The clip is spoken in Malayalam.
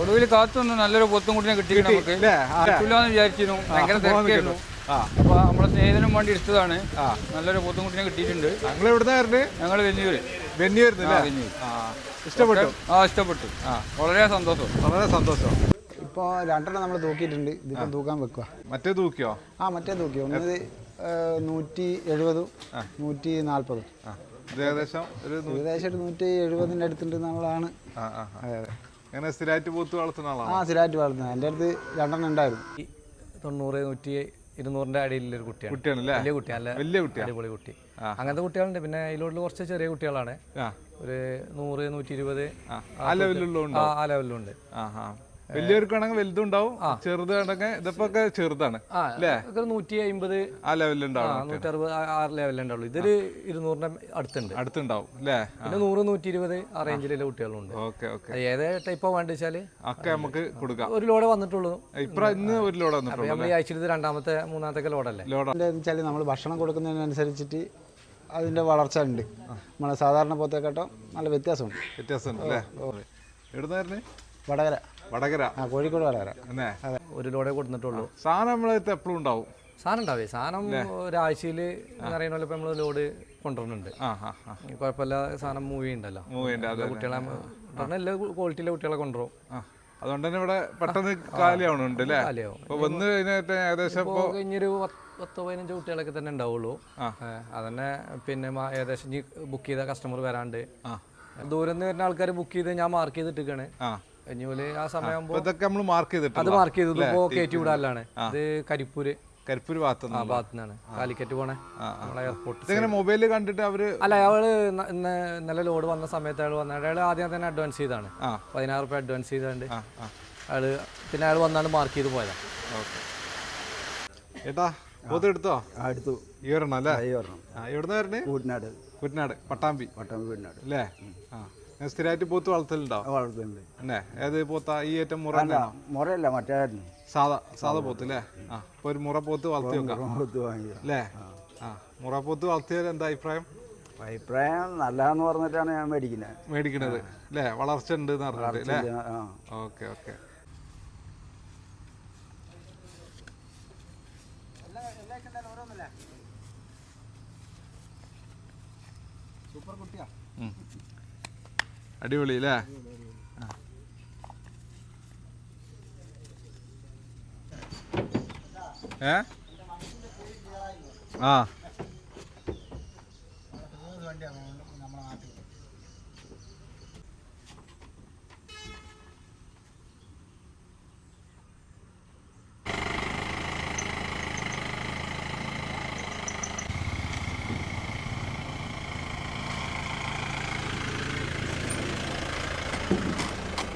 ഒടുവിൽ കാത്തുനിന്ന് നല്ലൊരു പൊത്തുംകുട്ടിനെ കിട്ടി. നമുക്ക്? കിട്ടില്ലാന്ന് വിചാരിച്ചിരുന്നു. ഭയങ്കര തിരക്കായിരുന്നു ആ. അപ്പൊ നമ്മളെ സ്നേഹിതനും വേണ്ടി എടുത്തതാണ്. ആ. നല്ലൊരു പൊത്തുംകുട്ടിനെ കിട്ടിയിട്ടുണ്ട്. ഞങ്ങൾ എവിടെ വരുന്നത് ഞങ്ങൾ വെന്നിയൂര്. ആ, ഇഷ്ടപ്പെട്ടു? ആ ഇഷ്ടപ്പെട്ടു. ആ. വളരെ സന്തോഷം. വളരെ സന്തോഷം. ഇപ്പോൾ രണ്ടെണ്ണം നമ്മൾ തൂക്കിയിട്ടുണ്ട്. ഇതിപ്പോൾ തൂക്കാൻ വെക്കുക മറ്റേ തൂക്കിയോ? ആ മറ്റേ തൂക്കിയോ ഒന്നത് നൂറ്റി എഴുപതും നൂറ്റി നാൽപ്പതും ഏകദേശം ഏകദേശം ഒരു നൂറ്റി എഴുപതിന്റെ അടുത്തുണ്ട് നമ്മളാണ്. ആ ആ ആ. അതെ അതെ. അങ്ങനെ സ്ഥിരമായിട്ട് പൂത്ത് വളർത്തുന്ന ആളാണ്? ആ സ്ഥിരമായിട്ട് വളർത്തുന്നത് എന്റെ അടുത്ത് രണ്ടെണ്ണം ഉണ്ടായിരുന്നു. ഈ തൊണ്ണൂറ് നൂറ്റി ഇരുന്നൂറിന്റെ അടിയിലൊരു കുട്ടിയാണ്. കുട്ടിയാണല്ലേ? വലിയ കുട്ടി നല്ല വലിയ കുട്ടിയാ? അടിപൊളി കുട്ടി. അങ്ങനത്തെ കുട്ടികളുണ്ട്. പിന്നെ അതിലോട്ട് കുറച്ച് ചെറിയ കുട്ടികളാണ്. ആ. ഒരു നൂറ് നൂറ്റി ഇരുപത് ആ ലെവലിലുണ്ട് ആ ആ. വലിയവർക്കാണെങ്കിൽ വലുതുണ്ടാവും ചെറുതാണെങ്കിൽ ഇതിപ്പോ ചെറുതാണ്. നൂറ്റി അമ്പത് ആ ലെവലുണ്ടാവും നൂറ്റി അറുപത് ആ ലെവലിലുണ്ടാവുള്ളൂ. ഇതൊരു ഇരുന്നൂറിന്റെ അടുത്തുണ്ട്. അടുത്തുണ്ടാവും അല്ലേ? പിന്നെ നൂറ് നൂറ്റി ഇരുപത് ആ റേഞ്ചിലുള്ള കുട്ടികളുണ്ട്. Okay okay. ഏത് ടൈപ്പാ വേണ്ട വെച്ചാൽ? ഒക്കെ നമുക്ക് കൊടുക്കാം. ഒരു ലോഡ് വന്നിട്ടുള്ളൂ. ഇപ്പൊ ഇന്ന് ഒരു ലോഡ് വന്നിട്ടുള്ളൂ നമ്മൾ ഈ ആഴ്ചയിൽ രണ്ടാമത്തെ മൂന്നാമത്തെ ലോഡല്ലേ? ലോഡ്. വെച്ചാൽ വെച്ചാൽ നമ്മൾ ഭക്ഷണം കൊടുക്കുന്നതിനനുസരിച്ചിട്ട് അതിന്റെ വളർച്ച ഉണ്ട്. നമ്മളെ സാധാരണ പോത്തേക്കാട്ടോ നല്ല വ്യത്യാസമുണ്ട്. വ്യത്യാസമുണ്ട് അല്ലേ? എവിടുന്നായിരുന്നു? വടകര. വടകര. ആ കോഴിക്കോട് വടകര. എന്നേ ഒരു ലോഡേ കൊടുത്തിട്ടുള്ളൂ. സാധനം നമ്മളടുത്ത് എപ്പോഴും ഉണ്ടാവും? സാധനം ഉണ്ടാവേ സാധനം ഒരാഴ്ചയിൽ അറിയണ പോലെ ഇപ്പൊ നമ്മൾ ലോഡ് കൊണ്ടുവരുന്നുണ്ട്. ആ ആ ആ. കുഴപ്പമില്ല സാധനം മൂവ് ചെയ്യണ്ടല്ലോ. കുട്ടികളെ പറഞ്ഞ എല്ലാ ക്വാളിറ്റിയിലെ കുട്ടികളെ കൊണ്ടുവരും. അതുകൊണ്ട് തന്നെ ഇവിടെ പെട്ടെന്ന് കാലിയാവണുണ്ട് അല്ലേ. വന്ന് കഴിഞ്ഞിട്ട് ഏകദേശം ഇപ്പോൾ കഴിഞ്ഞൊരു പത്ത് പതിനഞ്ചോ കുട്ടികളൊക്കെ തന്നെ ഉണ്ടാവുള്ളൂ. അതന്നെ പിന്നെ ഏകദേശം ബുക്ക് ചെയ്ത കസ്റ്റമർ വരാണ്ട്. ദൂരം നിന്ന് വരുന്ന ആൾക്കാർ ബുക്ക് ചെയ്ത് ഞാൻ മാർക്ക് ചെയ്തിട്ടിരിക്കണേ. ആ ആ സമയമാകുമ്പോൾ ഇതൊക്കെ നമ്മൾ മാർക്ക് അത് മാർക്ക് ചെയ്തത് ഇപ്പോൾ കയറ്റി വിടാനാണ് ഇത് കരിപ്പൂര്. കരിപ്പൂർ ആ ഭാഗത്തുനിന്ന് ഭാഗത്തു കാലിക്കറ്റ് പോണേ. നമ്മളെ എയർപോർട്ട് ഇതെങ്ങനെ മൊബൈലിൽ കണ്ടിട്ട് അവർ അല്ല അയാൾ ഇന്നലെ ലോഡ് വന്ന സമയത്ത് അയാൾ വന്ന അയാൾ ആദ്യം തന്നെ അഡ്വാൻസ് ചെയ്താണ്. പതിനായിരം പതിനാറ് റുപ്യ അഡ്വാൻസ് ആ അയാൾ പിന്നെ അയാൾ വന്നാണ് മാർക്ക് ചെയ്ത് പോയതാ. ഓക്കെ. ഏട്ടാ പോത്ത് എടുത്തോ? എടുത്തു. ഈ ഒരെണ്ണം അല്ലേ? ഈ ഒരെണ്ണം. ആ എവിടുന്ന വരണേ? കുട്ടനാട് കുട്ടനാട് പട്ടാമ്പി. പട്ടാമ്പി വീടിനാട് അല്ലേ? ആ. സ്ഥിരമായിട്ട് പോത്ത് വളർത്തലുണ്ടോ? വളർത്തുന്നുണ്ട് അല്ലേ? ഏത് പോത്താ? ഈ ഏറ്റവും മുറ? മുറയല്ല മറ്റേ സാധാ സാധാ പോത്ത് അല്ലേ? ആ അപ്പൊ ഒരു മുറ പോത്ത് വളർത്തി വെക്കാം. അല്ലേ? ആ മുറ പോത്ത് വളർത്തിയാൽ എന്താ അഭിപ്രായം? അഭിപ്രായം നല്ലതെന്ന് പറഞ്ഞിട്ടാണ് ഞാൻ മേടിക്കുന്നത് മേടിക്കുന്നത് അല്ലേ? വളർച്ച ഉണ്ട് എന്ന് പറഞ്ഞിട്ട് അല്ലേ? Okay okay. സൂപ്പർ കുട്ടിയാ അടിപൊളി അല്ലേ ഏ? ആ.